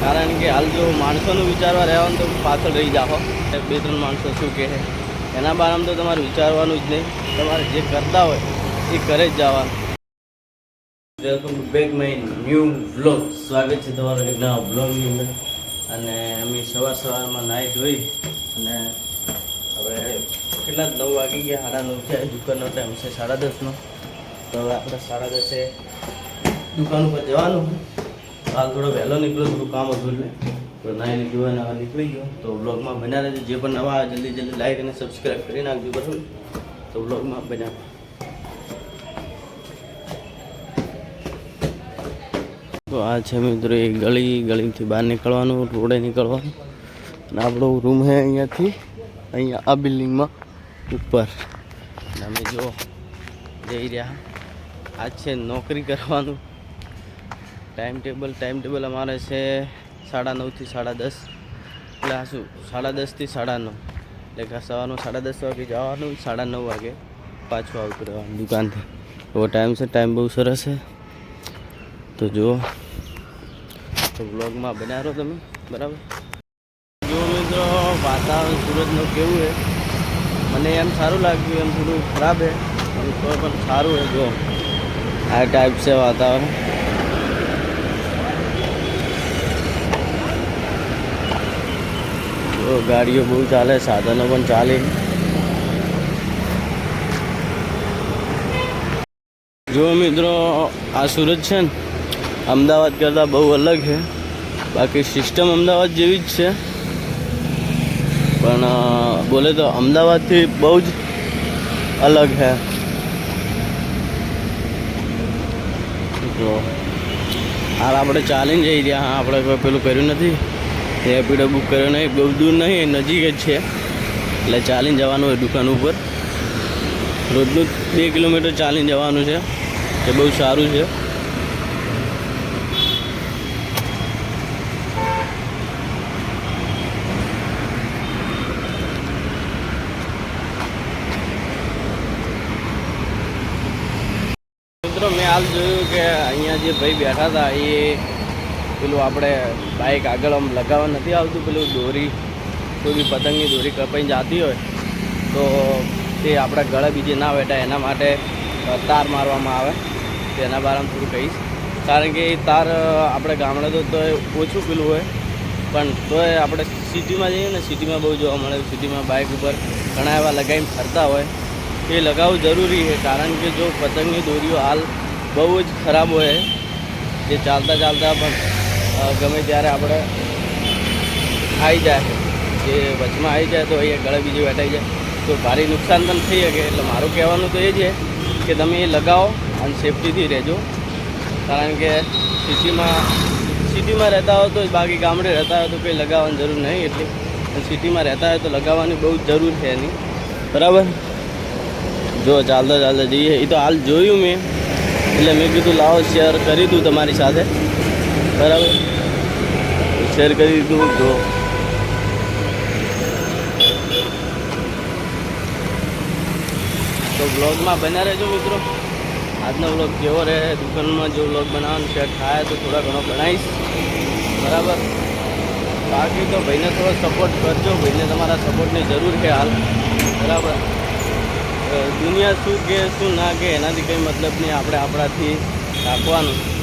કારણ કે હાલ જો માણસોનું વિચારવા રહેવાનું તો પાછળ રહી જાઓ. બે ત્રણ માણસો શું કહે એના બારામાં તો તમારે વિચારવાનું જ નહીં. તમારે જે કરતા હોય એ કરે જ જવાનું. Welcome to back my new blog સ્વાગત છે તમારો એક નવા બ્લોગની અંદર. અને અમે સવાર સવારમાં નાહી ધોઈ અને હવે કેટલા નવ વાગી ગયા. સાડા નવ છે. દુકાનનો ટાઈમ છે સાડા દસનો. તો હવે આપણે સાડા દસે દુકાન ઉપર જવાનું. હાલ થોડો વહેલો નીકળ્યો, થોડું કામ હતું એટલે. તો નાઈને ધોઈને હવે નીકળી ગયો. તો બ્લોગમાં બન્યા રહેજો. જે પણ નવા, જલ્દી જલ્દી લાઈક અને સબસ્ક્રાઈબ કરી નાખજો, બરાબર? તો બ્લોગમાં બન્યા તો આ છે મિત્રો એ ગળી ગળીથી બહાર નીકળવાનું, રોડે નીકળવાનું. અને આપણો રૂમ છે અહીંયાથી, અહીંયા આ બિલ્ડિંગમાં ઉપર. અને અમે જો જઈ રહ્યા. આ છે નોકરી કરવાનું. ટાઈમ ટેબલ ટાઈમ ટેબલ અમારે છે સાડા નવથી સાડા દસ. એટલે આ શું, સાડા દસથી સાડા નવ. એટલે સવારનું સાડા દસ વાગે જવાનું, સાડા નવ વાગે પાછું આવતું રહેવાનું દુકાનથી. એવો ટાઈમ છે ટાઈમ બહુ સરસ છે. તો જુઓ. તો બ્લોગમાં બનાવો તમે, બરાબર? જો મિત્રો, વાતાવરણ સુરતનું કેવું છે? મને એમ સારું લાગ્યું, એમ થોડું ખરાબ છે, પણ પણ સારું છે જો આ ટાઈપ છે વાતાવરણ. ગાડીઓ બહુ ચાલે, સાધનો પણ ચાલે. જો મિત્રો, આ સુરત છે ને, અમદાવાદ કરતાં બહુ અલગ છે. બાકી સિસ્ટમ અમદાવાદ જેવી જ છે. પણ બોલે તો અમદાવાદથી બહુ જ અલગ છે. જો હાલ આપણે ચાલીને જઈ રહ્યા આપણે કોઈ પેલું કર્યું નથી. રેપિડો બુક કર્યો નહીં, બહુ દૂર નહીં નજીક જ છે. એટલે ચાલીને જવાનું હોય દુકાન ઉપર. રોજનું બે કિલોમીટર ચાલીને જવાનું છે. એ બહુ સારું છે. મિત્રો, મેં હાલ જોયું કે અહીંયા જે ભાઈ બેઠા હતા, એ પેલું આપણે બાઇક આગળ આમ લગાવવા નથી આવતું, પેલું દોરી, કોઈ બી પતંગની દોરી કપાઈ જતી હોય, તો તે આપણા ગળે બીજે ના વેટાય, એના માટે તાર મારવામાં આવે. તેના બારામાં થોડું કહીશ. કારણ કે એ તાર આપણે ગામડે તો તોય ઓછું પેલું હોય, પણ તોય આપણે સિટીમાં જઈએ ને, સિટીમાં બહુ જોવા મળે, સિટીમાં બાઇક ઉપર ઘણા એવા લગાવીને ફરતા હોય, એ લગાવવું જરૂરી છે. કારણ કે જો પતંગની દોરીઓ હાલ બહુ જ ખરાબ હોય, જે ચાલતા ચાલતા પણ ગમે ત્યારે આપણે આવી જાય, જે વચમાં આવી જાય તો અહીંયા ગળે બીજું વેટાઈ જાય. તો ભારે નુકસાન પણ થઈ શકે, એટલે મારું કહેવાનું તો એ છે કે તમે એ લગાવો અને સેફટીથી રહેજો. કારણ કે સિટીમાં સિટીમાં રહેતા હોય તો બાકી ગામડે રહેતા હોય તો કંઈ લગાવવાની જરૂર નહીં એટલે. સિટીમાં રહેતા હોય તો લગાવવાની બહુ જ જરૂર છે એની. બરાબર? જો ચાલતા ચાલતા જઈએ, એ તો હાલ જોયું મેં. એટલે મેં કીધું લાવો શેર કરી દઉં તમારી સાથે. બરાબર. શેર કરી દીધું, જો. તો બ્લોગમાં બન્યા રહેજો મિત્રો. આજનો બ્લોગ કેવો રહે, દુકાનમાં જો બ્લોગ બનાવવાનો શેર થાય તો થોડા ઘણો બનાવીશ. બરાબર. બાકી તો ભાઈને થોડો સપોર્ટ કરજો, ભાઈને તમારા સપોર્ટની જરૂર છે હાલ. બરાબર. દુનિયા શું કે, શું ના કે, એનાથી કંઈ મતલબ નહીં, આપણે આપણાથી રાખવાનું.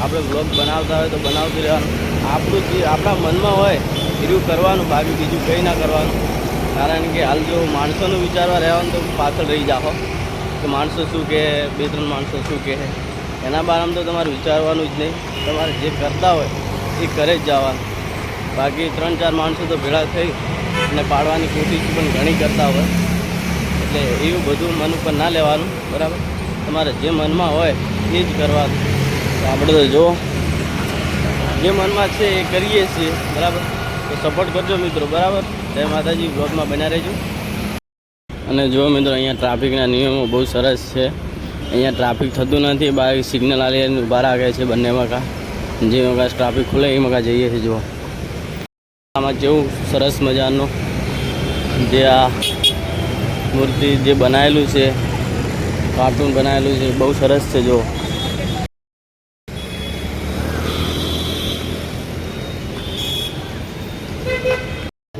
આપણે બ્લોગ બનાવતા હોય તો બનાવતું રહેવાનું. આપણું જે આપણા મનમાં હોય, એવું કરવાનું, બાકી બીજું કંઈ ના કરવાનું. કારણ કે હાલ જો માણસોનું વિચારવા રહેવાનું તો પાછળ રહી જાઓ. કે માણસો શું કહે, બે ત્રણ માણસો શું કહે. એના બારામાં તો તમારે વિચારવાનું જ નહીં. તમારે જે કરતા હોય, એ કરે જ જવાનું. બાકી ત્રણ ચાર માણસો તો ભેળા થઈ અને પાડવાની કોશિશ પણ ઘણી કરતા હોય. એટલે એવું બધું મન ઉપર ના લેવાનું, બરાબર? તમારે જે મનમાં હોય, એ જ કરવાનું. આપણે તો જો, જે મનમાં છે એ કરીએ છીએ, બરાબર? તો સપોર્ટ કરજો મિત્રો, બરાબર? જય માતાજી બ્લોગમાં બન્યા રહેજો. અને જો મિત્રો, અહીંયા ટ્રાફિકના નિયમો બહુ સરસ છે. અહીંયા ટ્રાફિક થતું નથી બાઇક સિગ્નલ આલી ઊભા રાખે છે બંને મકા. જે મકા ટ્રાફિક ખુલે, એ મકા જઈએ છીએ જો આમાં જેવું સરસ મજાનું જે આ મૂર્તિ જે બનાવેલું છે કાર્ટૂન બનાવેલું છે, બહુ સરસ છે જો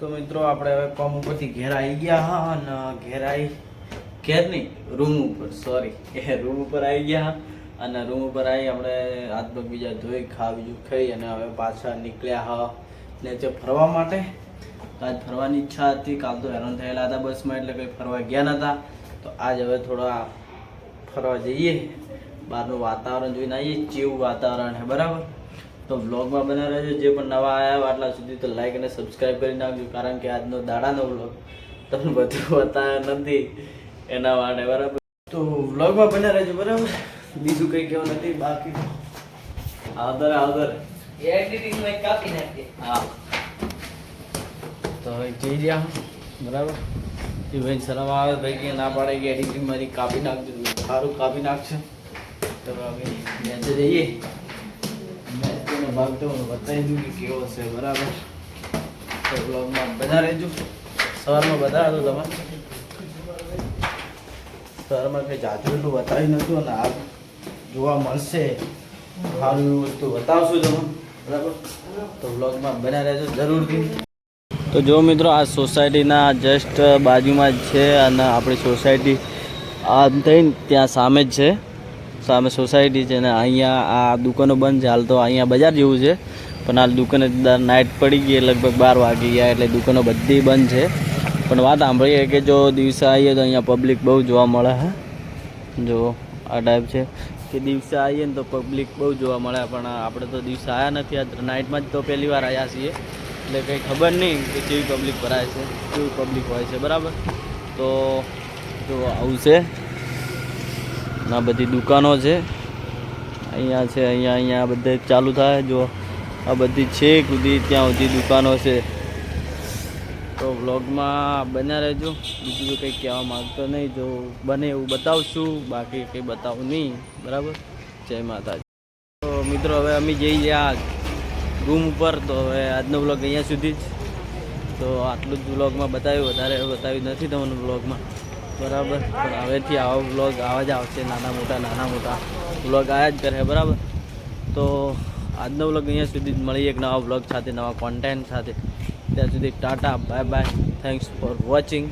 તો મિત્રો, આપણે હવે કોમ ઉપરથી ઘેર આવી ગયા, હા અને ઘેર આવી ઘેર નહીં, રૂમ ઉપર સોરી એ રૂમ ઉપર આવી ગયા અને રૂમ ઉપર આવી આપણે હાથ બીજા ધોઈ ખા બીજું ખાઈ અને હવે પાછા નીકળ્યા, હા. નીચે ફરવા માટે આજ ફરવાની ઈચ્છા હતી. કાલ તો હેરાન થયેલા હતા બસમાં, એટલે કંઈ ફરવા ગયા નહોતા તો આજ હવે થોડા ફરવા જઈએ. બહારનું વાતાવરણ જોઈને આવીએ ચેવું વાતાવરણ છે, બરાબર? તો વ્લોગમાં બના રહેજો. જે પણ નવા આવ્યા આટલા સુધી તો લાઈક અને સબસ્ક્રાઈબ કરી નાખજો કારણ કે આજનો દાડાનો વ્લોગ તમને બધું બતાવ્યો નથી એના માટે બરાબર? તો વ્લોગમાં બના રહેજો બરાબર? બીજું કંઈ કહેવું નથી બાકી આવદર આવદર. એડિટિંગમાં કાપી નાખીએ હા. તો જઈ રહ્યા બરાબર? એ ભાઈ શરમ આવે ભાઈ કે ના પાડે કે એડિટિંગ મારી કાપી નાખજો. સારું કાપી નાખશે. તો હવે જઈએ. ભાગ તો બતાવી દઉં કે કેવો છે, બરાબર? તો બધા રહેજો. સવારમાં બધા હતો તમે? સવારમાં કંઈ જાજુ એટલું બતાવ્યું નહોતું અને આ જોવા મળશે. સારું એવું વસ્તુ બતાવશું તમે તો બ્લોગમાં બના રહેજો જરૂરથી. તો જો મિત્રો, આ સોસાયટીના જસ્ટ બાજુમાં જ છે અને આપણી સોસાયટી આમ થઈને ત્યાં સામે જ છે. સામે સોસાયટી છે ને અહીંયા આ દુકાનો બંધ છે. હાલ તો અહીંયા બજાર જેવું છે. પણ હાલ દુકાને નાઇટ પડી ગઈ લગભગ બાર વાગી ગયા એટલે દુકાનો બધી બંધ છે. પણ વાત સાંભળીએ કે જો દિવસે આવીએ તો અહીંયા પબ્લિક બહુ જોવા મળે છે જો આ ટાઈપ છે. કે દિવસે આવીએ ને તો પબ્લિક બહુ જોવા મળે, પણ આપણે તો દિવસે આવ્યા નથી. આ નાઇટમાં જ તો પહેલી વાર આવ્યા છીએ. એટલે કંઈ ખબર નહીં કે કેવી પબ્લિક ભરાય છે, કેવી પબ્લિક હોય છે, બરાબર? તો જો આવું છે. આ બધી દુકાનો છે. અહીંયા છે, અહીંયા અહીંયા બધે ચાલુ થાય. જો આ બધી છે સુધી ત્યાં સુધી દુકાનો છે. તો વ્લોગમાં બન્યા રહેજો. બીજું તો કંઈ કહેવા માગતો નહીં. જો બને એવું બતાવશું. બાકી કંઈ બતાવું નહીં. બરાબર? જય માતાજી. તો મિત્રો, હવે અમે જઈ ગયા રૂમ ઉપર. તો હવે આજનો વ્લોગ અહીંયા સુધી જ. તો આટલું જ વ્લોગમાં બતાવ્યું. વધારે બતાવ્યું નથી તમને વ્લોગમાં. બરાબર. પણ હવેથી આવા વ્લોગ આવા જ આવશે, નાના મોટા નાના મોટા. વ્લોગ આવ્યા જ કરે, બરાબર? તો આજનો વ્લોગ અહીંયા સુધી જ મળીએ, એક નવા વ્લોગ સાથે, નવા કોન્ટેન્ટ સાથે. ત્યાં સુધી tata bye bye thanks for watching